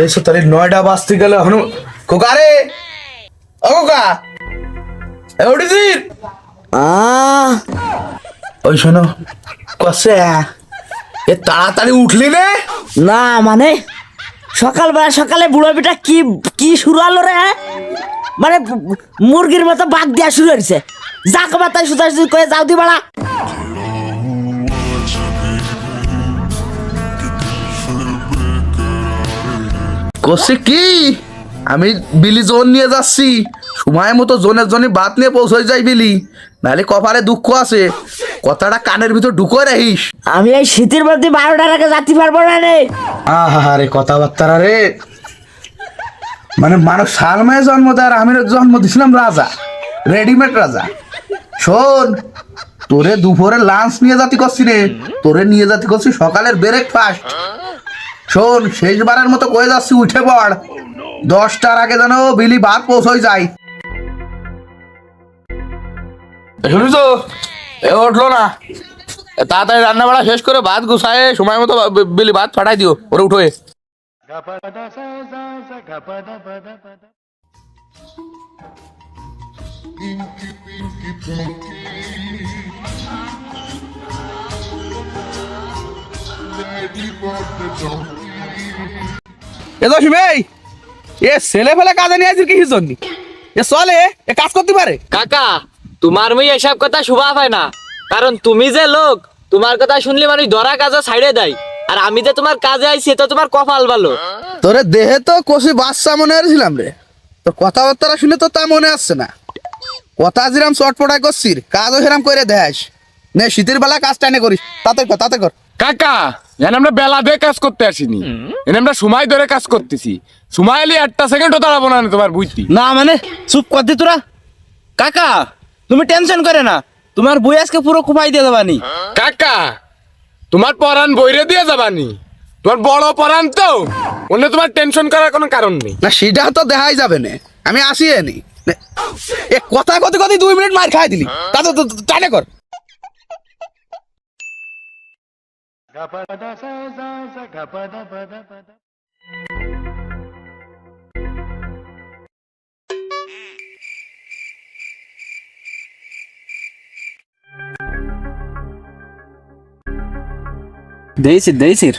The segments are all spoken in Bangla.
এসো তাহলে নয়টা বাজতে গেলে এখন কোকা রে! ও কোকা ওই শোনো কসে? এ তাড়াতাড়ি উঠলি রে না মানে? সকালবেলা সকালে বুড়ো বেটা কি কি শুরু হলো রে হ্যাঁ? মানে মুরগির মতো বাঘ দেওয়া শুরু হয়েছে যাক বাতায় সুতি করে যাও দি বাড়া। করছে কি? আমি বিলি জোন নিয়ে যাচ্ছি। সময় মতো জোনের জন্য বাত নিয়ে পৌঁছে যাই বিলি। নাহলে কপালে দুঃখ আছে। কথাটা কানের ভিতর ঢুকো রাখিস। আমি এই শীতের মধ্যে বারোটার আগে যাতে পারব না রে। আহা রে কথাবার্তা রে। মানে মানুষ সালমায় জন্ম দেয় আর আমি জন্ম দিছিলাম রাজা। রেডিমেড রাজা। শোন তোরে দুপুরে লাঞ্চ নিয়ে যাতি করছি রে। তোরে নিয়ে যাতি করছি সকালের ব্রেকফাস্ট শোন শেষবারের মতো কয়ে যাচ্ছি উঠে পড় দশটার আগে যেন বিলি ভাত পৌঁছই যায় শুনিস তো এ উঠল না তাড়াতাড়ি রান্না বাড়া শেষ করে ভাত গুছায় সময় মতো বিলি ভাত ফাটাই দিও ওরে উঠোয় এ দশী ভাই এ ছেলে ফেলে কাজে নিয়ে আসিস কি জন্য? এ চলে এ কাজ করতে পারে। কাকা তোমার মুই এসব কথা শুভা পায় না। কারণ তুমি যে লোক তোমার কথা শুনলে মানুষ ধরা কাজে ছাইড়ে দেয়। আর আমি যে তোমার কাজে আইছি তো তোমার কপাল ভালো। তোরে দেহে তো কষি বাচ্চা মনে হয়েছিলাম রে। তোর কথাবার্তা শুনে তো তা মনে আসছে না। কথা যেরাম চটপটাই করছিস কাজও সেরাম করে দেখাস। নে শীতের বেলা কাজ টানে করিস। তাতে কর তাতে কর। কাকা এখানে আমরা বেলা দিয়ে কাজ করতে আসিনি। এখানে আমরা সময় ধরে কাজ করতেছি। সময় এলে একটা সেকেন্ডও দাঁড়াবো না তোমার বুঝতি না মানে চুপ কর দি তোরা। কাকা তুমি টেনশন করে না। তোমার বই আজকে পুরো কুপাই দিয়ে দেবানি। কাকা তোমার পরান বইরে দিয়ে যাবানি। তোমার বড় পরাণ তো অন্য তোমার টেনশন করার কোনো কারণ নেই। না সেটা তো দেখাই যাবে না। আমি আসি নি এ কথা কথা কথা দুই মিনিট মার খাই দিলি। তাতে তো তো- টানে কর। দেইছির দেইছির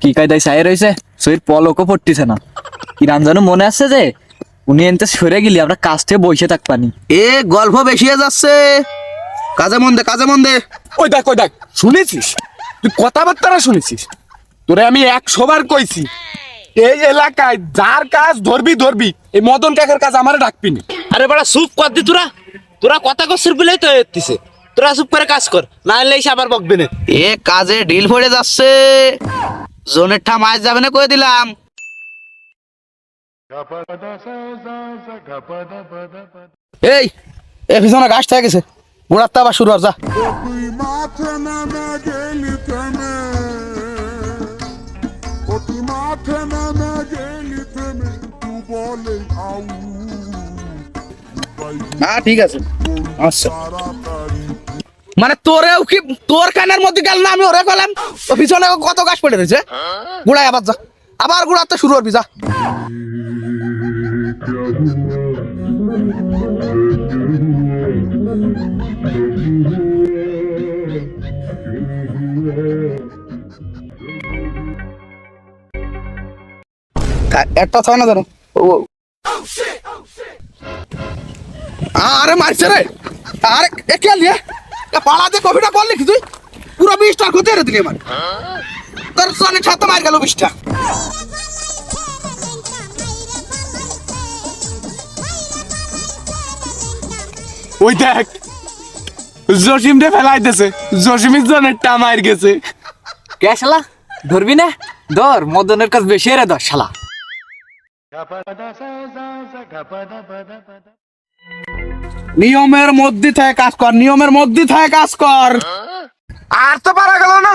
কি কায়দায় সাই রয়েছে সইর পলকও পড়তিছে না। কি রামজানু মনে আছে যে উনি এনতে সরে গেলি আমরা কাজ থেকে বসে থাকবানি। এ গল্প বেশি যাচ্ছে। কাজে মন দে কাজে মন দে। ওই দেখ ওই দেখ শুনেছিস? তুই কথাবার্তা শুনেছিস? তোরে আমি একশো বার কইছি এই এলাকায় যার কাজ ধরবি ধরবি এই মদন কাকের কাজ আমারে ডাকবি না। আরে বড়া চুপ কর দি তোরা। তোরা কথা করছিস বলেই তো এতিছে তোরা চুপ করে কাজ কর না হলে এসে আবার বকবে না। এ কাজে ঢিল পড়ে যাচ্ছে। জোনের ঠা মাছ যাবে না কয়ে দিলাম। এই এ পিছনে গাছ থেকে গেছে। গোড়ার তো আবার শুরু যা। হ্যাঁ ঠিক আছে। আচ্ছা। মানে তোরেও কি তোর কানের মধ্যে গেল না আমি ওরে গেলাম? পিছনে কত গাছ পড়ে রয়েছে। গুড়াই আবার যা। আবার গুড়াতে শুরু করবি যা। একটা ছয় না ধরো। আরে মারছে রে। আরে এ কে লিয়ে এ পাড়া দিয়ে কফিটা করলি কি তুই। পুরো বিশটা কোথায় রে দিলি আমার। তোর সনে ছাতা মার গেল বিশটা। ওই দেখ জসিম রে ফেলাই দিছে জসিমের জনের টামার গেছে। কে শালা? ধরবি না? ধর মদনের কাজ বেশি রে ধর শালা। নিয়মের মধ্যে থেকে কাজ কর নিয়মের মধ্যে থেকে কাজ কর। আর তো পারা গেল না।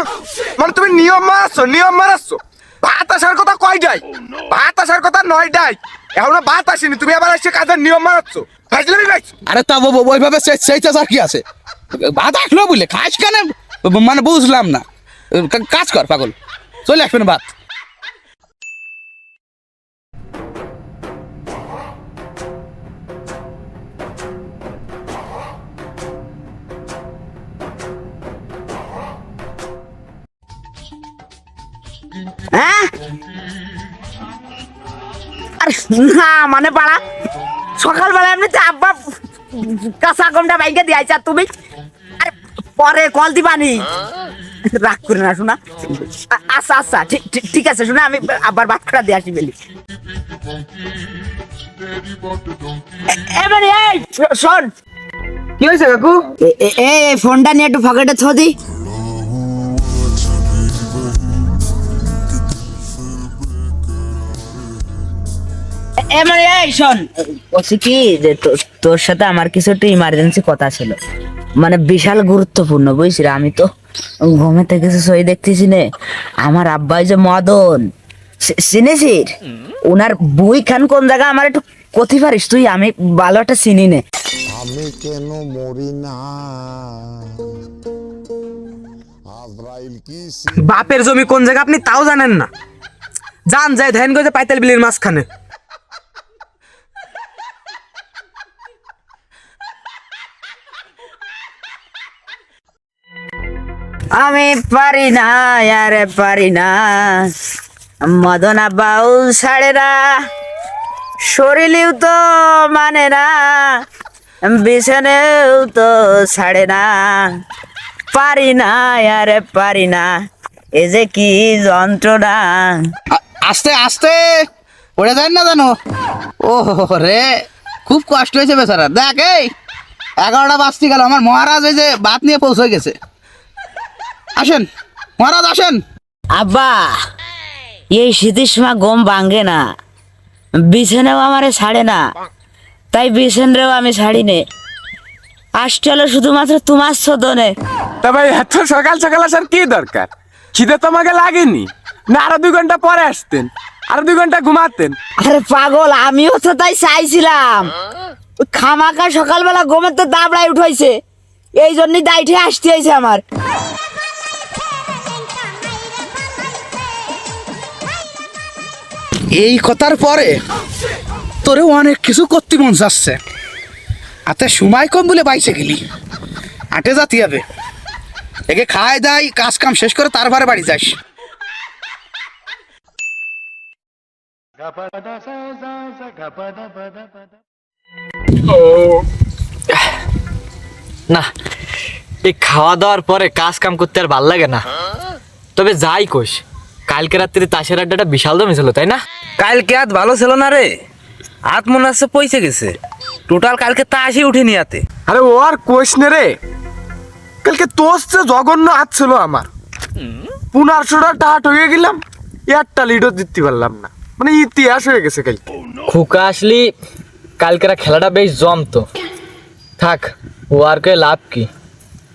মানে তুমি নিয়ম মারাচ্ছ নিয়ম মারাচ্ছ। ভাত আসার কথা কয়টাই ভাত আসার কথা নয় নয়টাই এখনও বাত আসেনি তুমি আবার এসে কাজের নিয়ম মানাচ্ছ। ফাজলামি পাইছো আরে তা ওইভাবে সেইটা আর কি আছে? ভাত আসলো বলে খাস কেন? মানে বুঝলাম না। কাজ কর পাগল। চলে আসবেন ভাত হ্যাঁ? আরে না মানে পাড়া। সকালবেলা এমনিতে আব্বা কাঁচা গমটা বাইকে দিয়েছে তুমি। আরে পরে কল দিবানি। রাগ করে না শোনা। আচ্ছা আচ্ছা ঠিক- ঠিক- ঠিক আছে শোনা আমি আবার ভাত খাটা দিয়ে আসি বেলি। এবারে এই শোন। কি হয়েছে কাকু? এ- ফোনটা নিয়ে একটু পকেটে থো দি। এ- এ মানে এই শোন। বলছি কি যে তোর সাথে আমার কিছু একটু ইমার্জেন্সি কথা ছিল। মানে বিশাল গুরুত্বপূর্ণ বুঝছি আমি তো ঘুমেতে কিছু সই দেখতেছি নে। আমার আব্বাই যে মদন চি- চিনিসির? ওনার বই খান কোন জায়গা? আমার একটু কথি পারিস তুই? আমি ভালো একটা চিনি নে। আমি কেন মরি না? বাপের জমি কোন জায়গা আপনি তাও জানেন না। যান যাই ধ্যান করে পাইতাল বিলির মাঝখানে। আমি পারি না, আরে পারি না। মদনা বাউল ছাড়ে না, শরীরেও তো মানে না বিছানেও তো ছাড়ে না। পারি না, আরে পারি না, এ যে কি যন্ত্রণা। আস্তে আস্তে পড়ে যায় না জানো। ও রে খুব কষ্ট হয়েছে বেচারা দেখ, এই, এগারোটা বাজতে গেল, আমার মহারাজ এই যে নিয়ে পৌঁছে গেছে। আসেন। মহারাজ আসেন। আব্বা এই শীতের সময় গম ভাঙ্গে না। বিছানাও আমারে ছাড়ে না। তাই বিছানরেও আমি ছাড়ি নে আসতে হলো শুধুমাত্র তোমার সদনে। তা ভাই এত সকাল সকাল আসার কি দরকার? খিদে তোমাকে লাগেনি। না আরও দুই ঘণ্টা পরে আসতেন। আরও দুই ঘণ্টা ঘুমাতেন। আরে পাগল আমিও তো তাই চাইছিলাম। খামাকা সকালবেলা গমের তো দাবড়ায় উঠাইছে এই জন্যই দাইঠে আসতে হয়েছে আমার। এই কথার পরে তোরেও অনেক কিছু করতে মন যাচ্ছে। আতে সময় কম বলে বাইসে গেলি। আটে যাতে হবে। একে খায় দাই কাজ কাম শেষ করে তারপরে বাড়ি যাস। না এই খাওয়া দাওয়ার পরে কাজ কাম করতে আর ভালো লাগে না। তবে যাই কোষ কালকে রাত্রে তাসের আড্ডাটা বিশাল দমে ছিল তাই না? কালকে হাত ভালো ছিল না রে। হাত মনে হচ্ছে পয়সে গেছে। টোটাল কালকে তা আসি উঠিনি হাতে। আরে ও আর কোষ নে রে। কালকে তোর যে জঘন্য হাত ছিল আমার। পনেরোশোটা টাট হয়ে গেলাম একটা লিডও দিতে পারলাম না। মানে ইতিহাস হয়ে গেছে কালকে। খুকা আসলি কালকেরা খেলাটা বেশ জমতো। থাক ও আর কে লাভ কি?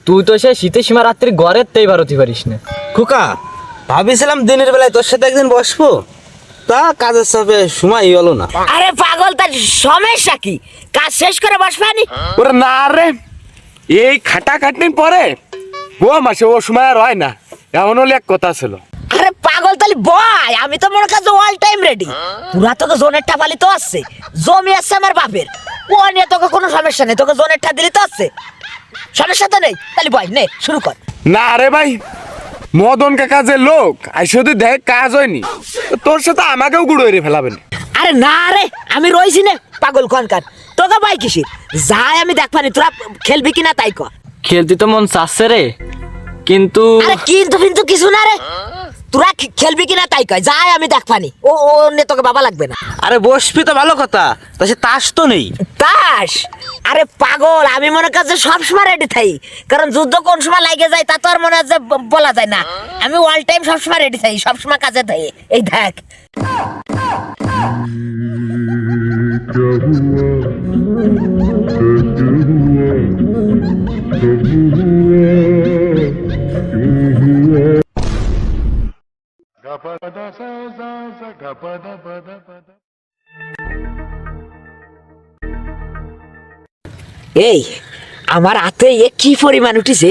তুই তো সে শীতের সীমা রাত্রি ঘরের তেই ভারতি পারিস না। খুকা ভাবিছিলাম দিনের বেলায় তোর সাথে একদিন বসবো। তা কাজের চাপে সময় হলো না। আরে পাগল তার সমস্যা কি? কাজ শেষ করে বসবানি ওরে না রে এই খাটা খাটনির পরে ও মাসে ও সময় আর হয় না এমন হলে এক কথা ছিল। আরে পাগল তাহলে বয় আমি তো মনে কাছে অল টাইম রেডি পুরা তোকে জোনের টাপালি তো আসছে জমি আছে আমার বাপের। ও নিয়ে তোকে কোনো সমস্যা নেই তোকে জোনের টা দিলি তো আসছে সমস্যা তো নেই তাহলে বয় নে শুরু কর। না রে ভাই মদন কাকা যে লোক আই শুধু দেখ কাজ হয়নি। তোর সাথে আমাকেও গুঁড়ো এড়ে ফেলাবেন। আরে না রে আমি রইছি না পাগল কনকার তোকে ভাই কিসির? যাই আমি দেখবানি তোরা খেলবি কিনা তাই কো। খেলতে তো মন চাচ্ছে রে কিন্তু আরে কিন্তু কিন্তু কিছু না রে। তোরা খে- খেলবি কিনা তাই কয়? যাই আমি দেখবানি ও ও নে তোকে বাবা লাগবে না। আরে বসবি তো ভালো কথা। তা সে তাস তো নেই। তাস? আরে পাগল আমি মনে কাছে সবসময় রেডি থাই। কারণ যুদ্ধ কোন সময় লাগে যায় তা তো আর মনে আছে বলা যায় না। আমি অল টাইম সবসময় রেডি থাই সবসময় কাজে থাই। এই দেখ। এই আমার হাতে এ কি পরিমাণ উঠিছে?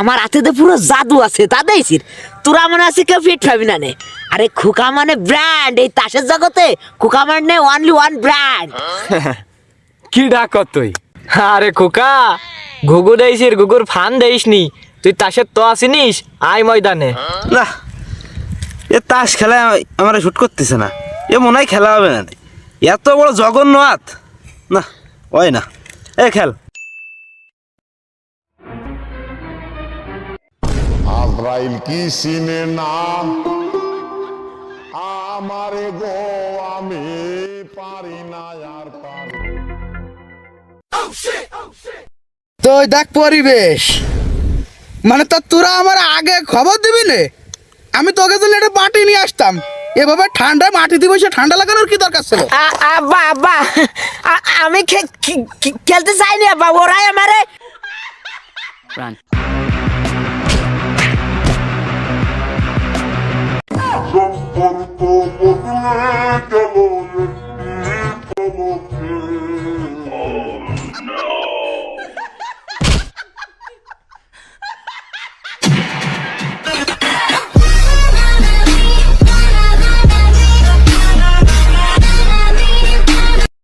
আমার হাতে তো পুরো জাদু আছে তা দেখছিস? তোরা মনে আছে কেউ ফিট পাবি না নে? আরে খুকা মানে ব্র্যান্ড এই তাসের জগতে খুকা মানে অনলি ওয়ান ব্র্যান্ড কি ডাক তুই? আরে খোকা ঘুঘু দেইস ঘুঘুর ফান দেইস নি তুই তাসের তো আসিনিস আয় ময়দানে। না এ তাস খেলায় আমার শুট করতেছে না। এ মনে হয় খেলা হবে না। এত বড় জঘন্য হাত না হয় না। এ খেল। আজরাইল কি সিনে না? আমারে গো আমি পারি না আর পারি তো দেখ পরিবেশ। মানে তো তোরা আমার আগে খবর দিবি নে? আমি তোকে জন্য একটা বাটি নিয়ে আসতাম এভাবে ঠান্ডা মাটি দিবে সে ঠান্ডা লাগানোর কি দরকার ছিল আ- আব্বা আব্বা আমি খেলতে চাইনি আব্বা ওরাই আমারে প্রাণ